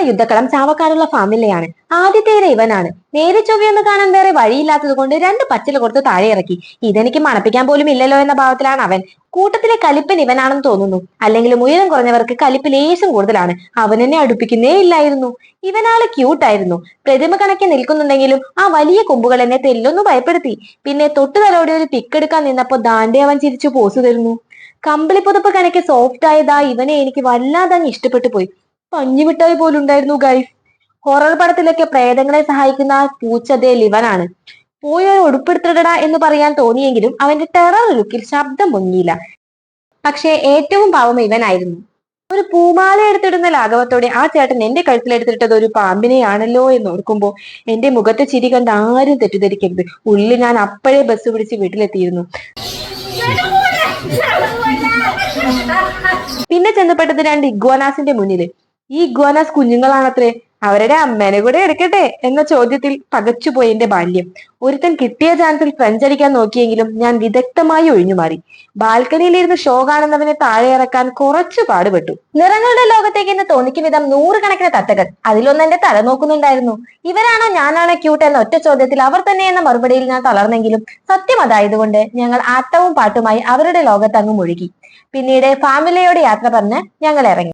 നമ്മുടെ യുദ്ധക്കളം ചാവക്കാരുള്ള ഫാമിലിയാണ് ആദ്യത്തേത് ഇവനാണ്. നേരെ ചൊവ്വയൊന്ന് കാണാൻ വേറെ വഴിയില്ലാത്തത് കൊണ്ട് രണ്ട് പച്ചില കൊടുത്ത് താഴെ ഇറക്കി. ഇതെനിക്ക് മണപ്പിക്കാൻ പോലും ഇല്ലല്ലോ എന്ന ഭാവത്തിലാണ് അവൻ. കൂട്ടത്തിലെ കലിപ്പൻ ഇവനാണെന്ന് തോന്നുന്നു. അല്ലെങ്കിൽ ഉയരം കുറഞ്ഞവർക്ക് കലിപ്പ് ലേശം കൂടുതലാണ്. അവൻ എന്നെ അടുപ്പിക്കുന്നേ ഇല്ലായിരുന്നു. ഇവനാൾ ക്യൂട്ടായിരുന്നു പ്രതിമ കണക്കെ നിൽക്കുന്നുണ്ടെങ്കിലും ആ വലിയ കൊമ്പുകൾ എന്നെ തെല്ലൊന്നു ഭയപ്പെടുത്തി. പിന്നെ തൊട്ടു തലോടെ ഒരു പിക്കെടുക്കാൻ നിന്നപ്പോ ദാണ്ടെ അവൻ ചിരിച്ചു പോസ് തരുന്നു. കമ്പിളി പുതുപ്പ് കണക്കെ സോഫ്റ്റ് ആയതാ ഇവനെ എനിക്ക് വല്ലാതെ ഇഷ്ടപ്പെട്ടു പോയി. പഞ്ഞിമിഠായി പോലും ഉണ്ടായിരുന്നു ഗൈസ്. ഹൊറർ പടത്തിലൊക്കെ പ്രേതങ്ങളെ സഹായിക്കുന്ന പൂച്ചതേ ലിവനാണ്. പോയി ഒരു എന്ന് പറയാൻ തോന്നിയെങ്കിലും അവന്റെ ടെറർ ലുക്കിൽ ശബ്ദം പൊങ്ങിയില്ല പക്ഷേ ഏറ്റവും പാവം ഇവനായിരുന്നു. ഒരു പൂമാല എടുത്തിടുന്ന ലാഘവത്തോടെ ആ ചേട്ടൻ എന്റെ കഴുത്തിലെടുത്തിട്ടത് ഒരു പാമ്പിനെയാണല്ലോ എന്ന് ഓർക്കുമ്പോൾ എന്റെ മുഖത്തെ ചിരി കണ്ട് ആരും തെറ്റിദ്ധരിക്കരുത്. ഉള്ളിൽ ഞാൻ അപ്പോഴേ ബസ് പിടിച്ച് വീട്ടിലെത്തിയിരുന്നു. പിന്നെ ചെന്നപ്പെട്ടത് രണ്ട് ഇഗ്വാനാസിന്റെ മുന്നിൽ. ഈ ഇഗ്വാനാസ് കുഞ്ഞുങ്ങളാണത്രേ. അവരുടെ അമ്മേനെ കൂടെ എടുക്കട്ടെ എന്ന ചോദ്യത്തിൽ പകച്ചുപോയി എന്റെ ബാല്യം. ഒരുത്തൻ കിട്ടിയ ചാൻസിൽ ഫ്രഞ്ച് അടിക്കാൻ നോക്കിയെങ്കിലും ഞാൻ വിദഗ്ധമായി ഒഴിഞ്ഞുമാറി. ബാൽക്കണിയിലിരുന്ന് ഷോ കാണുന്നവനെ താഴെ ഇറക്കാൻ കുറച്ചു പാടുപെട്ടു. നിറങ്ങളുടെ ലോകത്തേക്ക് എന്ന് തോന്നിക്കും വിധം നൂറുകണക്കിന് തത്തകൾ. അതിലൊന്ന് എന്റെ തല നോക്കുന്നുണ്ടായിരുന്നു. ഇവരാണോ ഞാനാണോ ക്യൂട്ട് എന്ന ഒറ്റ ചോദ്യത്തിൽ അവർ തന്നെ എന്ന മറുപടിയിൽ ഞാൻ തളർന്നെങ്കിലും സത്യം അതായതുകൊണ്ട് ഞങ്ങൾ ആട്ടവും പാട്ടുമായി അവരുടെ ലോകത്തങ്ങ് മുഴുകി. പിന്നീട് ഫാമിലിയോട് യാത്ര പറഞ്ഞ് ഞങ്ങൾ ഇറങ്ങി.